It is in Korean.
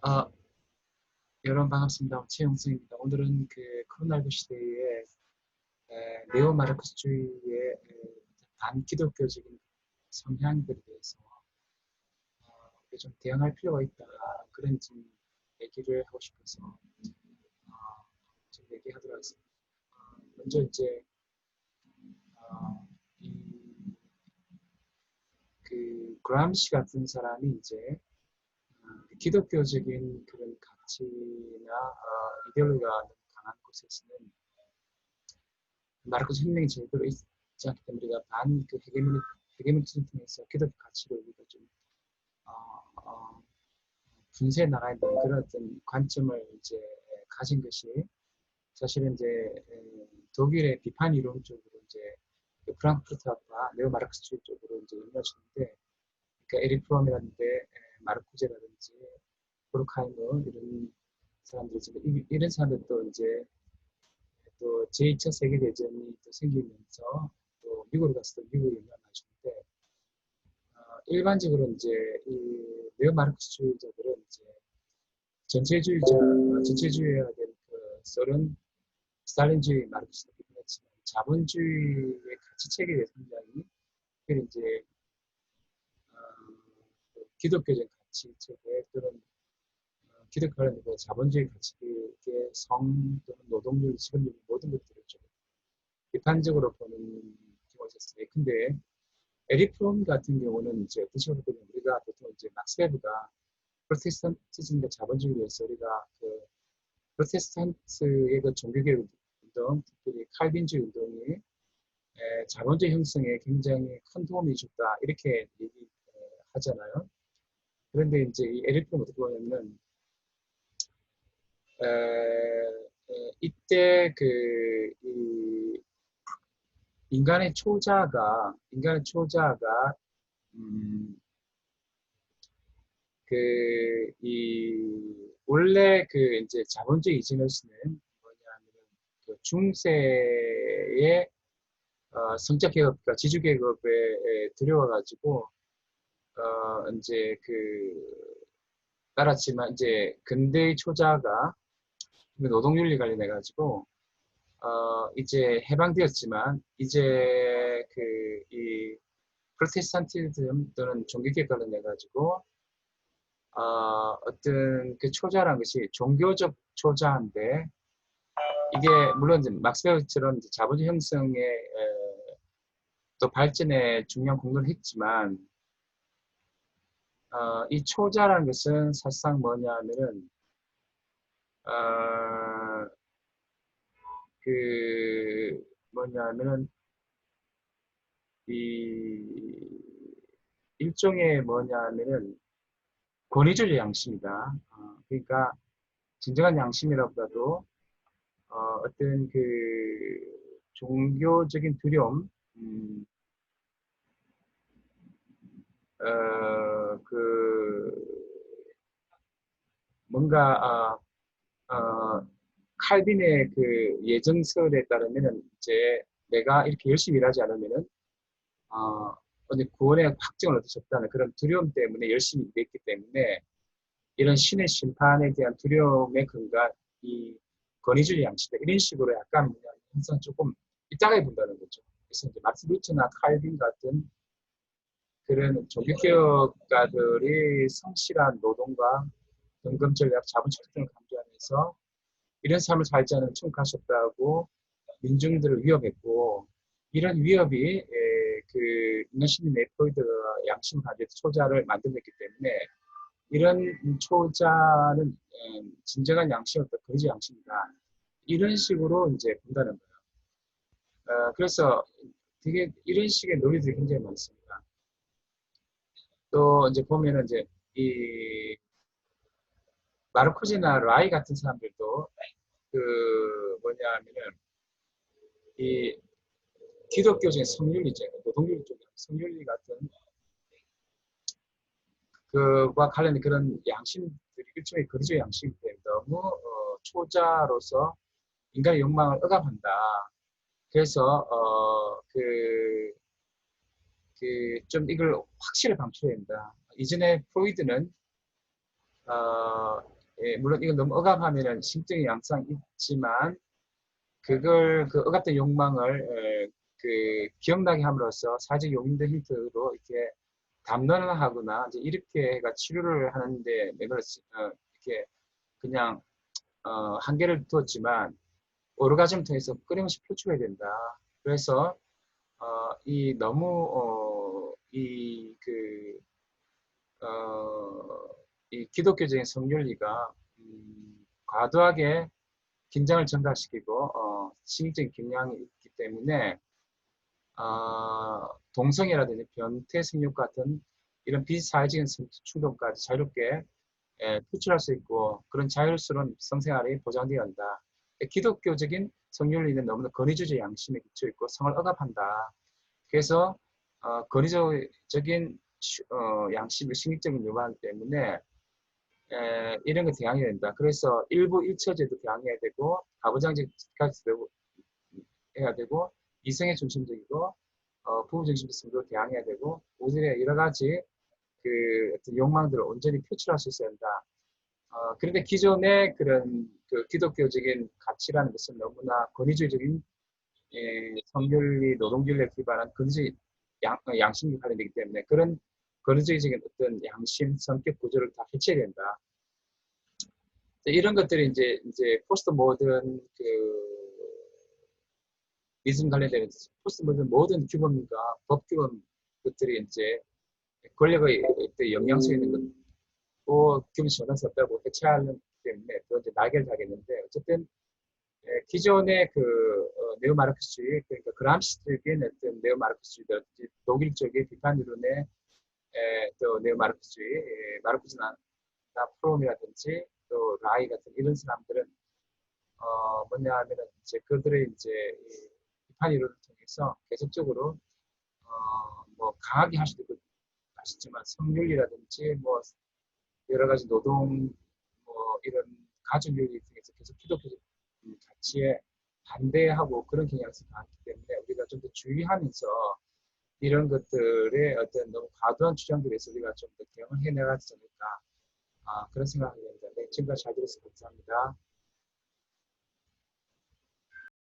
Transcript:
아, 여러분 반갑습니다. 최영수입니다. 오늘은 그 코로나19 시대에 에, 네오 마르크스주의의 반기독교적인 성향들에 대해서 어, 좀 대응할 필요가 있다 그런 좀 얘기를 하고 싶어서 어, 좀 얘기하도록 하겠습니다. 어, 먼저 이제 어, 그 그람시 같은 사람이 이제 기독교적인 그런 가치나 어, 이데올로기가 강한 곳에서는 마르코스 혁명이 제대로 있지 않기 때문에 우리가 반그 헤게모니 헤게모니즘을 통해서 기독교 가치를 우리가 좀 어, 어, 분쇄해 나가야 되는 그런 어떤 관점을 이제 가진 것이 사실은 이제 독일의 비판 이론 쪽으로 이제 그 프랑크푸르트와 네오 마르크스주의 쪽으로 이제 연결되는데 그러니까 에리 프롬이라는데 마르쿠제라든지 브루카이머 이런 사람들이 지금 이런 사람들도 이제 또 제2차 세계대전이 또 생기면서 또 미국으로 가서 또 미국에 연락하시는데 어, 일반적으로 이제 이 네오 마르크스주의자들은 이제 전체주의자 전체주의가 된그 소련 스탈린주의 마르크스도 비판했지만 자본주의의 가치 체계의 성장이 특별히 이제 기독교적 가치 체계 또는 어, 기독교라는 그 자본주의 가치의 성 또는 노동률, 직업률 모든 것들을 좀 비판적으로 보는 경우가 있었어요. 근데 에리프롬 같은 경우는 이제 어떤 식으로 보면 우리가 보통 이제 막스베브가 프로테스탄티즘과 자본주의에서 우리가 그 프로테스탄트의 그 종교개혁 운동, 특히 칼빈주의 운동이 에, 자본주의 형성에 굉장히 큰 도움이 줬다 이렇게 얘기하잖아요. 그런데 이제 이 에리프는 어떻게 보냐면 에, 에, 이때 그 인간의 초자가 인간의 초자가 음, 그 이 원래 그 이제 자본주의 이진을쓰는 뭐냐면 그 중세의 어, 성적 계급과 지주 계급에 들여와 가지고 어, 이제 그 따랐지만 이제 근대의 초자가 노동윤리 관련해 가지고 어, 이제 해방되었지만 이제 그 이 프로테스탄티즘 또는 종교계 관련해 가지고 어, 어떤 그 초자라는 것이 종교적 초자인데 이게 물론 이제 막스베르처럼 자본주의 형성의 에, 또 발전에 중요한 공헌을 했지만 어, 이 초자라는 것은 사실상 뭐냐 하면은 어, 그 뭐냐 하면은 이 일종의 뭐냐 하면은 권위주의 양심이다. 어, 그러니까 진정한 양심이라보다도 어, 어떤 그 종교적인 두려움, 음, 어, 그 뭔가 어, 어, 칼빈의 그 예정설에 따르면은 이제 내가 이렇게 열심히 일하지 않으면은 어, 어디 구원의 확정을 얻으셨다는 그런 두려움 때문에 열심히 일했기 때문에 이런 신의 심판에 대한 두려움의 근간 이 권위주의 양식 이런 식으로 약간 항상 조금 이따가 본다는 거죠. 그래서 이제 마트 루트나 칼빈 같은 그런 종교개혁가들이 성실한 노동과 등금 전략, 자본주의 등을 강조하면서 이런 삶을 살지 않은 천국하셨다고 민중들을 위협했고 이런 위협이 에, 그 인간심리 네포이드가 양심 가지고 초자를 만들었기 때문에 이런 초자는 에, 진정한 양심은 또 거지 양심이다. 이런 식으로 이제 본다는 거예요. 어, 그래서 되게 이런 식의 논리들이 굉장히 많습니다. 또 이제 보면은 이제 이 마르코지나 라이 같은 사람들도 그 뭐냐 하면은 이 기독교적인 성윤리 죠 노동윤리 쪽에 성윤리 같은 그와 관련된 그런 양심들이 일종의 거리적 때문에 너무 어, 초자로서 인간의 욕망을 억압한다. 그래서 어, 그 그 좀 이걸 확실히 방출해야 된다. 이전에 프로이드는 어, 예, 물론 이건 너무 억압하면은 심적인 양상 있지만 그걸 그 억압된 욕망을 에, 그 기억나게 함으로써 사실 용인도 힌트로 이렇게 담론을 하거나 이제 이렇게가 치료를 하는데 내가 어, 이렇게 그냥 어, 한계를 두었지만 오르가즘 통해서 끊임없이 표출해야 된다. 그래서 어, 이 너무 어, 이그 어, 이 기독교적인 성윤리가 음, 과도하게 긴장을 증가시키고 어, 심리적인 경향이 있기 때문에 어, 동성애라든지 변태 생육 같은 이런 비사회적인 충동까지 자유롭게 예, 표출할 수 있고 그런 자율스러운 성생활이 보장되어야 한다. 기독교적인 성윤리는 너무나 권위주의 양심에 기초 있고 성을 억압한다. 그래서 어, 권위적인 어, 양심의 심리적인 요망 때문에 에, 이런 거 대항해야 된다. 그래서 일부 일처제도 대항해야 되고 가부장적 가치도 해야 되고 이성의 중심적이고 어, 부부 중심성도 대항해야 되고 우리의 여러 가지 그 어떤 욕망들을 온전히 표출할 수 있어야 한다. 어, 그런데 기존의 그런 그 기독교적인 가치라는 것은 너무나 권위주의적인 예, 성윤리, 노동균리에 기반한 근지 양, 양심이 관련되기 때문에 그런 권위주의적인 어떤 양심, 성격 구조를 다 해체해야 된다. 이런 것들이 이제 이제 포스트 모던 그 리즘 관련된 포스트 모던 모든 규범과 법 규범 것들이 이제 권력의 영향성 있는 것, 또 규범이 수 없다고 해체하는 때문에 또 이제 날개를 달겠는데 어쨌든 예, 기존의 그 어, 네오마르크스주의 그러니까 그람시적인 어떤 네오마르크스주의라든지 독일 쪽의 비판 이론의 에, 또 네오마르크스주의, 에, 마르크스나 프롬이라든지 또 라이 같은 이런 사람들은 어, 뭐냐 하면은 이제 그들의 이제 비판 이론을 통해서 계속적으로 어, 뭐 강하게 있고 아시지만 성윤리라든지 뭐 여러 가지 노동 뭐 이런 가족윤리 등에서 계속 기독교 적 가치에 반대하고 그런 경향이 강하기 때문에 우리가 좀 더 주의하면서 이런 것들의 어떤 너무 과도한 주장들에서 우리가 좀더 대응을 해내가지 않을까 아, 그런 생각을 합니다. 네, 지금까지 잘 들었습니다. 감사합니다.